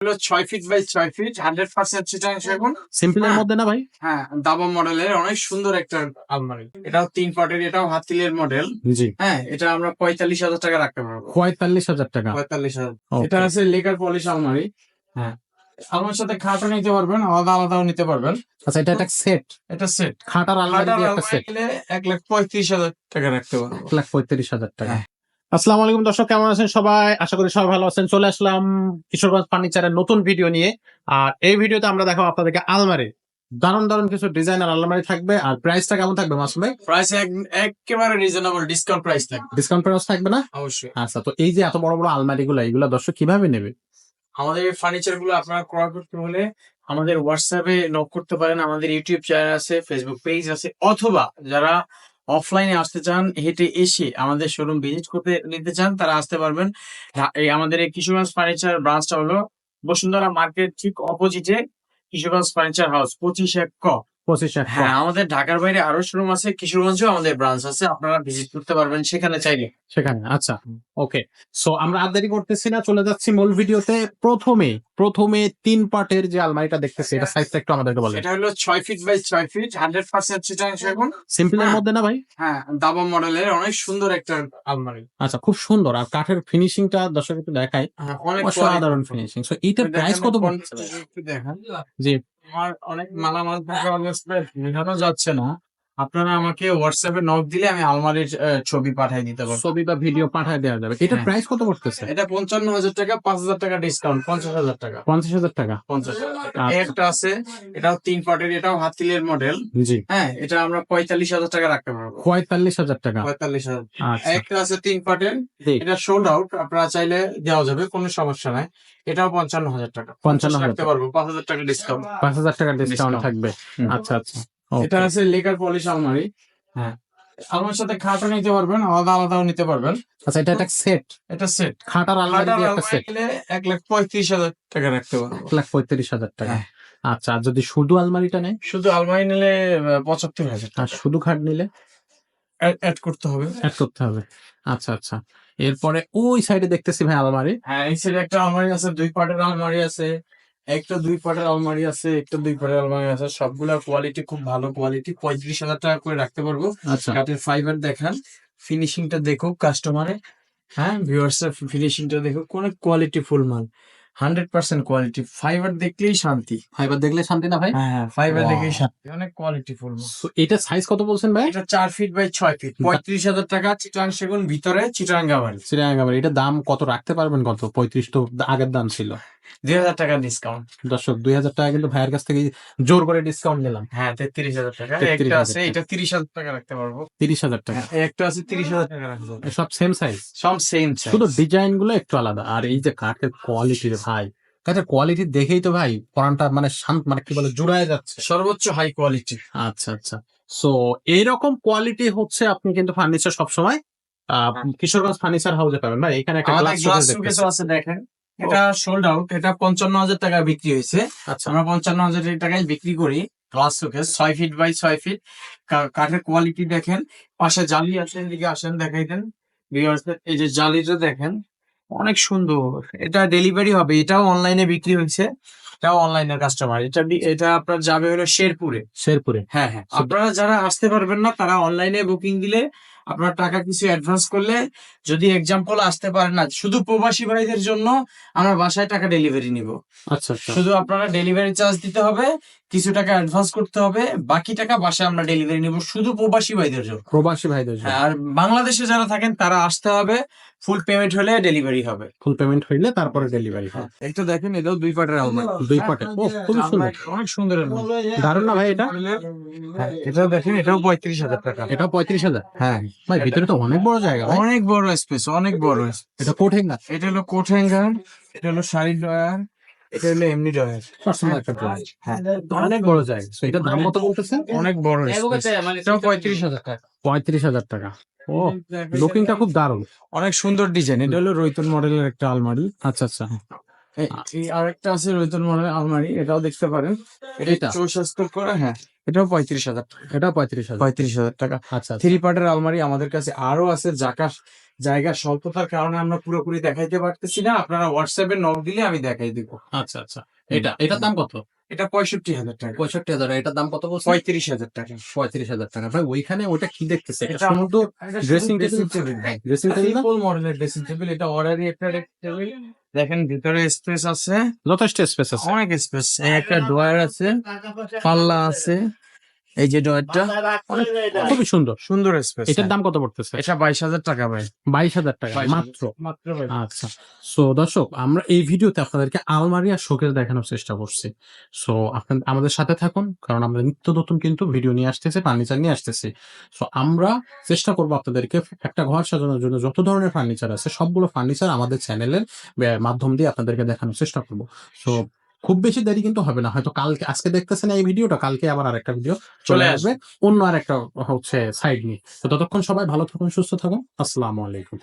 হলো ছয় feet by ছয় ফিট হান্ড্রেড পার্সেন্ট চিটাং সেগুন সিম্পল এর। মধ্যে না ভাই? হ্যাঁ দাবা মডেলের অনেক সুন্দর একটা আলমারি। এটাও তিন পার্টের এটাও হাতিলের মডেল জি। হ্যাঁ এটা আমরা পঁয়তাল্লিশ হাজার টাকা রাখতে পারব। পঁয়তাল্লিশ হাজার টাকা। পঁয়তাল্লিশ হাজার। এটা আছে লেকার পলিশ আলমারি। হ্যাঁ। আলমারির সাথে খাটও নিতে পারবেন আলাদা আলাদাও নিতে পারবেন। আচ্ছা এটা একটা সেট এটা সেট খাটার আলমারি একটা সেট এক লাখ পঁয়ত্রিশ হাজার টাকা রাখতে পারব। এক লাখ পঁয়ত্রিশ হাজার টাকা। হ্যাঁ। আসসালামু আলাইকুম দর্শক কেমন আছেন সবাই? আশা করি সবাই ভালো আছেন। চলে আসলাম কিশোরগঞ্জ ফার্নিচারের নতুন ভিডিও নিয়ে। আর এই ভিডিওতে আমরা দেখাবো আপনাদেরকে আলমারি। দারুণ দারুণ কিছু ডিজাইনার আলমারি থাকবে। আর প্রাইসটা কেমন থাকবে মাসুম ভাই? প্রাইস একেবারে রিজনেবল ডিসকাউন্ট প্রাইস থাকবে। ডিসকাউন্ট প্রাইস থাকবে না? অবশ্যই। আচ্ছা তো এই যে এত বড় বড় আলমারি গুলো এগুলো দর্শক কীভাবে নেবে? আমাদের এই ফার্নিচারগুলো আপনারা ক্রয় করতে হলে আমাদের হোয়াটসঅ্যাপে নক করতে পারেন। আমাদের ইউটিউব চ্যানেল আছে ফেসবুক পেজ আছে। অথবা যারা অফলাইনে আসতে চান, হেঁটে এসে আমাদের শোরুম ভিজিট করতে নিতে চান, তারা আসতে পারবেন। এই আমাদের এই কিশোরগঞ্জ ফার্নিচার ব্রাঞ্চটা হলো বসুন্ধরা মার্কেট ঠিক অপোজিটে কিশোরগঞ্জ ফার্নিচার হাউস পঁচিশ এক ক। পঁচিশ হ্যাঁ আমাদের ঢাকার বাইরে আরও শোরুম আছে কিশোরগঞ্জেও আমাদের ব্রাঞ্চ আছে আপনারা ভিজিট করতে পারবেন সেখানে চাইলে। সেখানে আচ্ছা ওকে। সো আমরা আর দেরি করতেছি না চলে যাচ্ছি মূল ভিডিওতে। প্রথমে প্রথমে তিন পার্টের যে আলমারিটা দেখতেছি এটা সাইজটা একটু আমাদেরকে বলেন। এটা হলো ছয় ফিট বাই ছয় ফিট হান্ড্রেড পার্সেন্ট চিটাং এখন। সিম্পল এর হ্যাঁ। মধ্যে না ভাই? হ্যাঁ দাবা মডেলের অনেক সুন্দর একটা আলমারি। আচ্ছা খুব সুন্দর। আর কাঠের ফিনিশিংটা দর্শক একটু দেখাই। হ্যাঁ, অনেক সাধারণ ফিনিশিং সো এইটার প্রাইস কত পড়ছে জি। আমার অনেক মালামাল থাকে অবস্থা মেটানো যাচ্ছে না। আপনারা আমাকে হোয়াটসঅ্যাপে নক দিলে আমি আলমারির ছবি পাঠিয়ে দিতে পারব। ছবি বা ভিডিও পাঠায় দেওয়া যাবে। হ্যাঁ। প্রাইস কত পড়তেছে? এটা পঞ্চান্ন হাজার টাকা পাঁচ হাজার টাকা ডিসকাউন্ট পঞ্চাশ হাজার টাকা। পঞ্চাশ হাজার টাকা? পঞ্চাশ। একটা আছে এটাও তিন পার্টের এটাও হাতিলের মডেল জি। হ্যাঁ এটা আমরা পঁয়তাল্লিশ হাজার টাকা রাখতে পারব। পঁয়তাল্লিশ হাজার টাকা? পঁয়তাল্লিশ হাজার আচ্ছা। একটা আছে তিন পার্টের এটা সোল্ড আউট আপনারা চাইলে দেওয়া যাবে কোনো সমস্যা নাই। এটাও পঞ্চান্ন হাজার টাকা পঞ্চান্ন রাখতে পারব পাঁচ হাজার টাকা ডিসকাউন্ট পাঁচ হাজার টাকা ডিসকাউন্ট থাকবে। আচ্ছা আচ্ছা। এটা. আছে লেকার পলিশ আলমারি। হ্যাঁ। আলমারির সাথে খাটও নিতে পারবেন আলাদা আলাদাও নিতে পারবেন। আচ্ছা এটা একটা সেট এটা সেট খাটার আলমারি দিয়ে একটা সেট এক লাখ পঁয়ত্রিশ হাজার টাকা রাখতে পারব। এক লাখ পঁয়ত্রিশ হাজার টাকা। হ্যাঁ। আচ্ছা আর যদি শুধু আলমারিটা নেয়? শুধু আলমারি নিলে পঁচাত্তর হাজার আর শুধু খাট নিলে? অ্যাড করতে হবে। অ্যাড করতে হবে। আচ্ছা আচ্ছা। এরপরে ওই সাইডে দেখতেছি ভাই আলমারি। হ্যাঁ এই সাইডে একটা আলমারি আছে দুই পার্টের আলমারি আছে। একটা দুই পাটের আলমারি আছে একটা দুই পাটের আলমারি আছে সবগুলা কোয়ালিটি খুব ভালো কোয়ালিটি পঁয়ত্রিশ হাজার টাকা করে রাখতে পারব। আচ্ছা। কাঠের ফাইবার দেখান ফিনিশিংটা দেখুক কাস্টমারে হ্যাঁ ভিউয়ার্স ফিনিশিংটা দেখুক অনেক কোয়ালিটি ফুল মাল। হান্ড্রেড পার্সেন্ট কোয়ালিটি ফাইবার দেখলেই শান্তি। ফাইবার দেখলে শান্তি না ভাই? হ্যাঁ ফাইবার দেখলেই শান্তি অনেক কোয়ালিটি ফুল এটা সাইজ কত বলছেন ভাই? এটা চার ফিট বাই ছয় ফিট পঁয়ত্রিশ হাজার টাকা চিটাং সেগুন ভিতরে চিটাং গাবারি শ্রীরাঙ্গাবার এটা দাম কত রাখতে পারবেন কত? পঁয়ত্রিশ তো আগের দাম ছিল। দুই হাজার টাকা ডিসকাউন্ট দর্শক দুই হাজার টাকা কিন্তু ভাইয়ের কাছ থেকে জোর করে ডিসকাউন্ট নিলাম। হ্যাঁ তেত্রিশ হাজার টাকা। একটা আছে এটা তিরিশ হাজার টাকা রাখতে পারব। তিরিশ হাজার টাকা। হ্যাঁ, একটা আছে তিরিশ হাজার টাকা রাখব। সব সেম সাইজ সব সেম শুধু ডিজাইনগুলো একটু আলাদা। আর এই যে কাঠের কোয়ালিটি ভাই কাঠের কোয়ালিটি দেখেই তো ভাই পরানটা মানে শান্ত মানে কি বলে জুড়ায় যাচ্ছে। সর্বোচ্চ হাই কোয়ালিটি আচ্ছা আচ্ছা। সো এইরকম কোয়ালিটি হচ্ছে আপনি কিন্তু ফার্নিচার সবসময় হ্যাঁ। কিশোরগঞ্জ ফার্নিচার হাউসে পাবেন। ভাই এখানে একটা গ্লাস শোকেস আছে দেখেন। এটা সোল্ড আউট এটা পঞ্চান্ন হাজার টাকা বিক্রি হয়েছে। আচ্ছা। আমরা পঞ্চান্ন হাজার টাকায় বিক্রি করি গ্লাস শোকেস ছয় ফিট বাই ছয় ফিট কাঠের কোয়ালিটি দেখেন। পাশে জালি আছে এদিকে আসেন দেখাই দেন। এই যে জালিটা দেখেন। অনেক সুন্দর। এটা ডেলিভারি হবে। এটাও অনলাইনে বিক্রি হয়েছে। এটাও অনলাইনের কাস্টমার এটা বি- এটা আপনার যাবে হলো শেরপুরে। শেরপুরে। হ্যাঁ হ্যাঁ। আপনারা যারা আসতে পারবেন না তারা অনলাইনে বুকিং দিলে আপনার টাকা কিছু অ্যাডভান্স করলে যদি এক্সাম্পল আসতে পারেন না শুধু প্রবাসী ভাইদের জন্য আমরা বাসায় টাকা ডেলিভারি নিব। আচ্ছা আচ্ছা। শুধু আপনারা ডেলিভারি চার্জ দিতে হবে। কিছু টাকা অ্যাডভান্স করতে হবে বাকি টাকা বাসায় আমরা ডেলিভারি নিব শুধু প্রবাসী ভাইদের জন্য। প্রবাসী ভাইদের জন্য। হ্যাঁ, আর বাংলাদেশে যারা থাকেন তারা আসতে হবে ফুল পেমেন্ট হলে ডেলিভারি হবে। ফুল পেমেন্ট হইলে তারপরে ডেলিভারি হ্যাঁ এই তো দেখেন এটাও দুই পাটের আলমারি দুই পাটে ও খুব সুন্দর অনেক সুন্দর আলমারি। দারুণ না ভাই এটা? হ্যাঁ এটাও দেখেন এটাও পঁয়ত্রিশ হাজার টাকা। এটা পঁয়ত্রিশ হাজার? হ্যাঁ। ভাই ভিতরে তো অনেক বড় জায়গা ভাই। অনেক বড় স্পেস অনেক বড় এটা কোট হ্যাঙ্গার এটা হলো কোট হ্যাঙ্গার এটা হলো শাড়ির ড্রয়ার এটা হলো এমনি ড্রয়ার পার্সোনাল একটা ড্রয়ার হ্যাঁ। অনেক বড় জায়গা তো এটার দাম কত বলতেছে? অনেক বড় এটাও পঁয়ত্রিশ হাজার টাকা। পঁয়ত্রিশ হাজার টাকা। ও লুকিংটা খুব দারুণ। অনেক সুন্দর ডিজাইন এটা হলো রৈতন মডেলের একটা আলমারি। আচ্ছা আচ্ছা। এই- একটা আরেকটা আছে রৈতন মডেলের আলমারি। এটাও দেখতে পারেন। এটা এটা? চৌষাস্তর করা হ্যাঁ। এটাও পঁয়ত্রিশ হাজার টাকা। এটা পঁয়ত্রিশ হাজার। পঁয়ত্রিশ হাজার টাকা। আচ্ছা আচ্ছা। থ্রি পার্টের আলমারি আমাদের কাছে আরও আছে জায়গা জায়গার স্বল্পতার কারণে আমরা পুরোপুরি দেখাইতে পারতেছি না। আপনারা হোয়াটসঅ্যাপে নক দিলে আমি দেখাই দিব। আচ্ছা আচ্ছা। এটা এটার দাম কত? এটা পঁয়ষট্টি হাজার টাকা। পঁয়ষট্টি হাজার। এটার দাম কত বলছে পঁয়ত্রিশ হাজার টাকা। পঁয়ত্রিশ হাজার টাকা। ভাই ওইখানে ওইটা কি দেখতেছে? এটা সুন্দর dressing dressing table dressing table triple মডেলের ড্রেসিং টেবিল এটা অর্ডারি একটা টেবিল দেখেন ভিতরে স্পেস আছে। যথেষ্ট স্পেস আছে। অনেক স্পেস একটা ড্রয়ার আছে পাল্লা আছে। এই যে ড্রয়ারটা খুবই সুন্দর। সুন্দর স্পেস এটার দাম কত পড়তেছে? এটা বাইশ হাজার টাকা ভাই। বাইশ হাজার টাকা মাত্র? মাত্র ভাই। আচ্ছা। সো দর্শক আমরা এই ভিডিওতে আপনাদেরকে আলমারি আর শোকেস দেখানোর চেষ্টা করছি। সো আপনার আমাদের সাথে থাকুন কারণ আমরা নিত্য নতুন কিন্তু ভিডিও নিয়ে আসতেছি ফার্নিচার নিয়ে আসতেছি। সো আমরা চেষ্টা করব আপনাদেরকে একটা ঘর সাজানোর জন্য যত ধরনের ফার্নিচার আছে সবগুলো ফার্নিচার আমাদের চ্যানেলের মাধ্যম দিয়ে আপনাদেরকে দেখানোর চেষ্টা করব। সো খুব বেশি দেরি কিন্তু হবে না। হয়তো কালকে আজকে দেখতেছেন এই ভিডিওটা কালকে আবার আরেকটা ভিডিও চলে আসবে। অন্য আরেকটা হচ্ছে সাইড নিয়ে। তো ততক্ষণ সবাই ভালো থাকুন সুস্থ থাকুন। আসসালামু আলাইকুম।